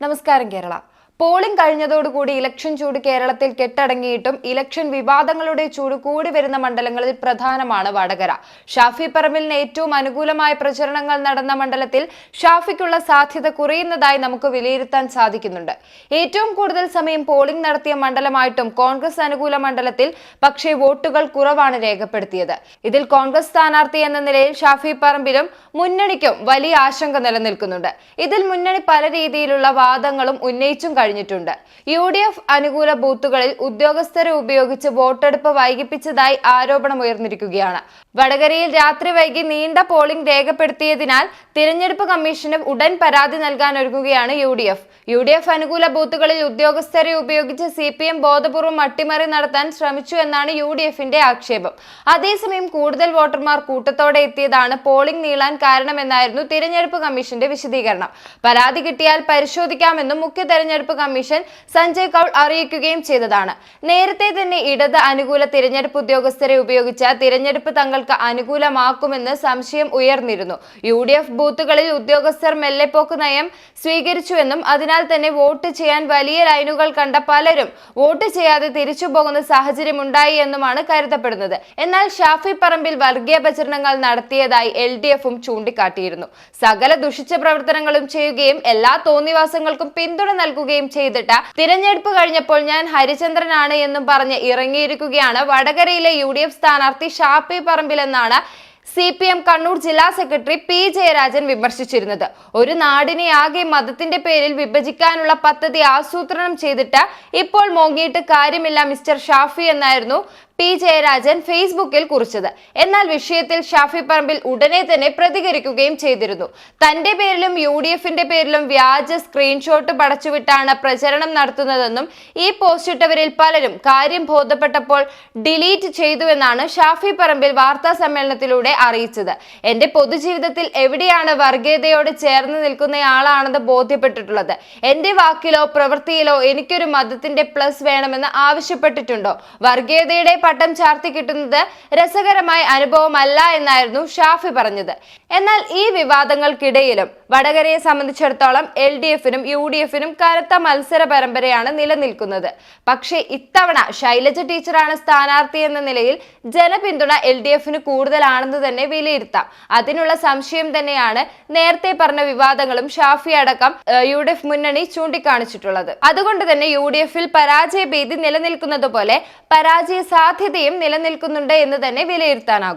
നമസ്കാരം Kerala. Polling കഴിഞ്ഞതോടുകൂടി election ചൂട് കേരളത്തിൽ കെട്ടടങ്ങിയിട്ടും ഇലക്ഷൻ വിവാദങ്ങളുടെ ചൂട് കൂടി വരുന്ന മണ്ഡലങ്ങളിൽ പ്രധാനമാണ് വടകര. ഷാഫി പറമ്പിലിന് ഏറ്റവും അനുകൂലമായ പ്രചരണങ്ങൾ നടന്ന മണ്ഡലത്തിൽ ഷാഫിക്കുള്ള സാധ്യത കുറയുന്നതായി നമുക്ക് വിലയിരുത്താൻ സാധിക്കുന്നുണ്ട്. ഏറ്റവും കൂടുതൽ സമയം പോളിംഗ് നടത്തിയ മണ്ഡലമായിട്ടും കോൺഗ്രസ് അനുകൂല മണ്ഡലത്തിൽ പക്ഷേ വോട്ടുകൾ കുറവാണ് രേഖപ്പെടുത്തിയത്. ഇതിൽ കോൺഗ്രസ് സ്ഥാനാർത്ഥി എന്ന നിലയിൽ ഷാഫി പറമ്പിലും മുന്നണിക്കും വലിയ ആശങ്ക നിലനിൽക്കുന്നുണ്ട്. ഇതിൽ മുന്നണി പല രീതിയിലുള്ള വാദങ്ങളും ഉന്നയിച്ചും കഴിഞ്ഞിട്ടുണ്ട്. യു ഡി എഫ് അനുകൂല ബൂത്തുകളിൽ ഉദ്യോഗസ്ഥരെ ഉപയോഗിച്ച് വോട്ടെടുപ്പ് വൈകിപ്പിച്ചതായി ആരോപണം ഉയർന്നിരിക്കുകയാണ്. വടകരയിൽ രാത്രി വൈകി നീണ്ട പോളിംഗ് രേഖപ്പെടുത്തിയതിനാൽ തിരഞ്ഞെടുപ്പ് കമ്മീഷന് ഉടൻ പരാതി നൽകാൻ ഒരുങ്ങുകയാണ് U D F U D F അനുകൂല ബൂത്തുകളിൽ ഉദ്യോഗസ്ഥരെ ഉപയോഗിച്ച് സി പി എം ബോധപൂർവം അട്ടിമറി നടത്താൻ ശ്രമിച്ചു എന്നാണ് യു ഡി എഫിന്റെ ആക്ഷേപം. അതേസമയം കൂടുതൽ വോട്ടർമാർ കൂട്ടത്തോടെ എത്തിയതാണ് പോളിംഗ് നീളാൻ കാരണമെന്നായിരുന്നു തിരഞ്ഞെടുപ്പ് കമ്മീഷന്റെ വിശദീകരണം. പരാതി കിട്ടിയാൽ പരിശോധിക്കാമെന്നും മുഖ്യ തെരഞ്ഞെടുപ്പ് കമ്മീഷൻ സഞ്ജയ് കൌൾ അറിയിക്കുകയും ചെയ്തതാണ്. നേരത്തെ തന്നെ ഇടത് അനുകൂല തിരഞ്ഞെടുപ്പ് ഉദ്യോഗസ്ഥരെ ഉപയോഗിച്ച തിരഞ്ഞെടുപ്പ് തങ്ങൾക്ക് അനുകൂലമാക്കുമെന്ന് സംശയം ഉയർന്നിരുന്നു. യു ഡി എഫ് ബൂത്തുകളിൽ ഉദ്യോഗസ്ഥർ മെല്ലെപ്പോക്ക് നയം സ്വീകരിച്ചുവെന്നും അതിനാൽ തന്നെ വോട്ട് ചെയ്യാൻ വലിയ ലൈനുകൾ കണ്ട പലരും വോട്ട് ചെയ്യാതെ തിരിച്ചു പോകുന്ന സാഹചര്യം ഉണ്ടായി എന്നുമാണ് കരുതപ്പെടുന്നത്. എന്നാൽ ഷാഫി പറമ്പിൽ വർഗീയ പ്രചരണങ്ങൾ നടത്തിയതായി എൽ ഡി എഫും ചൂണ്ടിക്കാട്ടിയിരുന്നു. സകല ദുഷിച്ച പ്രവർത്തനങ്ങളും ചെയ്യുകയും എല്ലാ തോന്നിവാസങ്ങൾക്കും പിന്തുണ നൽകുകയും ചെയ്തിട്ട്. തിരഞ്ഞെടുപ്പ് കഴിഞ്ഞപ്പോൾ ഞാൻ ഹരിചന്ദ്രനാണ് എന്നും പറഞ്ഞ് ഇറങ്ങിയിരിക്കുകയാണ്. വടകരയിലെ യു ഡി എഫ് സ്ഥാനാർത്ഥി ഷാപ്പി പറമ്പിൽ എന്നാണ് സി പി എം കണ്ണൂർ ജില്ലാ സെക്രട്ടറി പി ജയരാജൻ വിമർശിച്ചിരുന്നത്. ഒരു നാടിനെ ആകെ മതത്തിന്റെ പേരിൽ വിഭജിക്കാനുള്ള പദ്ധതി ആസൂത്രണം ചെയ്തിട്ട് ഇപ്പോൾ മോങ്ങിയിട്ട് കാര്യമില്ല മിസ്റ്റർ ഷാഫി എന്നായിരുന്നു പി ജയരാജൻ ഫേസ്ബുക്കിൽ കുറിച്ചത്. എന്നാൽ വിഷയത്തിൽ ഷാഫി പറമ്പിൽ ഉടനെ തന്നെ പ്രതികരിക്കുകയും ചെയ്തിരുന്നു. തന്റെ പേരിലും യു ഡി എഫിന്റെ പേരിലും വ്യാജ സ്ക്രീൻഷോട്ട് പടച്ചുവിട്ടാണ് പ്രചരണം നടത്തുന്നതെന്നും ഈ പോസ്റ്റ് ഇട്ടവരിൽ പലരും കാര്യം ബോധപ്പെട്ടപ്പോൾ ഡിലീറ്റ് ചെയ്തുവെന്നാണ് ഷാഫി പറമ്പിൽ വാർത്താ സമ്മേളനത്തിലൂടെ അറിയിച്ചത്. എന്റെ പൊതുജീവിതത്തിൽ എവിടെയാണ് വർഗീയതയോട് ചേർന്ന് നിൽക്കുന്നയാളാണെന്ന് ബോധ്യപ്പെട്ടിട്ടുള്ളത്. എന്റെ വാക്കിലോ പ്രവൃത്തിയിലോ എനിക്കൊരു മതത്തിന്റെ പ്ലസ് വേണമെന്ന് ആവശ്യപ്പെട്ടിട്ടുണ്ടോ? വർഗീയതയുടെ പട്ടം ചാർത്തി കിട്ടുന്നത് രസകരമായ അനുഭവമല്ല എന്നായിരുന്നു ഷാഫി പറഞ്ഞത്. എന്നാൽ ഈ വിവാദങ്ങൾക്കിടയിലും വടകരയെ സംബന്ധിച്ചിടത്തോളം എൽ ഡി എഫിനും യു ഡി എഫിനും കനത്ത മത്സര പരമ്പരയാണ് നിലനിൽക്കുന്നത്. പക്ഷേ ഇത്തവണ ശൈലജ ടീച്ചറാണ് സ്ഥാനാർത്ഥി എന്ന നിലയിൽ ജനപിന്തുണ എൽ ഡി എഫിന് കൂടുതലാണെന്ന് തന്നെ വിലയിരുത്താം. അതിനുള്ള സംശയം തന്നെയാണ് നേരത്തെ പറഞ്ഞ വിവാദങ്ങളും ഷാഫി അടക്കം യു ഡി എഫ് മുന്നണി ചൂണ്ടിക്കാണിച്ചിട്ടുള്ളത്. അതുകൊണ്ട് തന്നെ യു ഡി എഫിൽ പരാജയ ഭീതി നിലനിൽക്കുന്നത് പോലെ പരാജയ സാധ്യതയും നിലനിൽക്കുന്നുണ്ട് എന്ന് തന്നെ വിലയിരുത്താനാകും.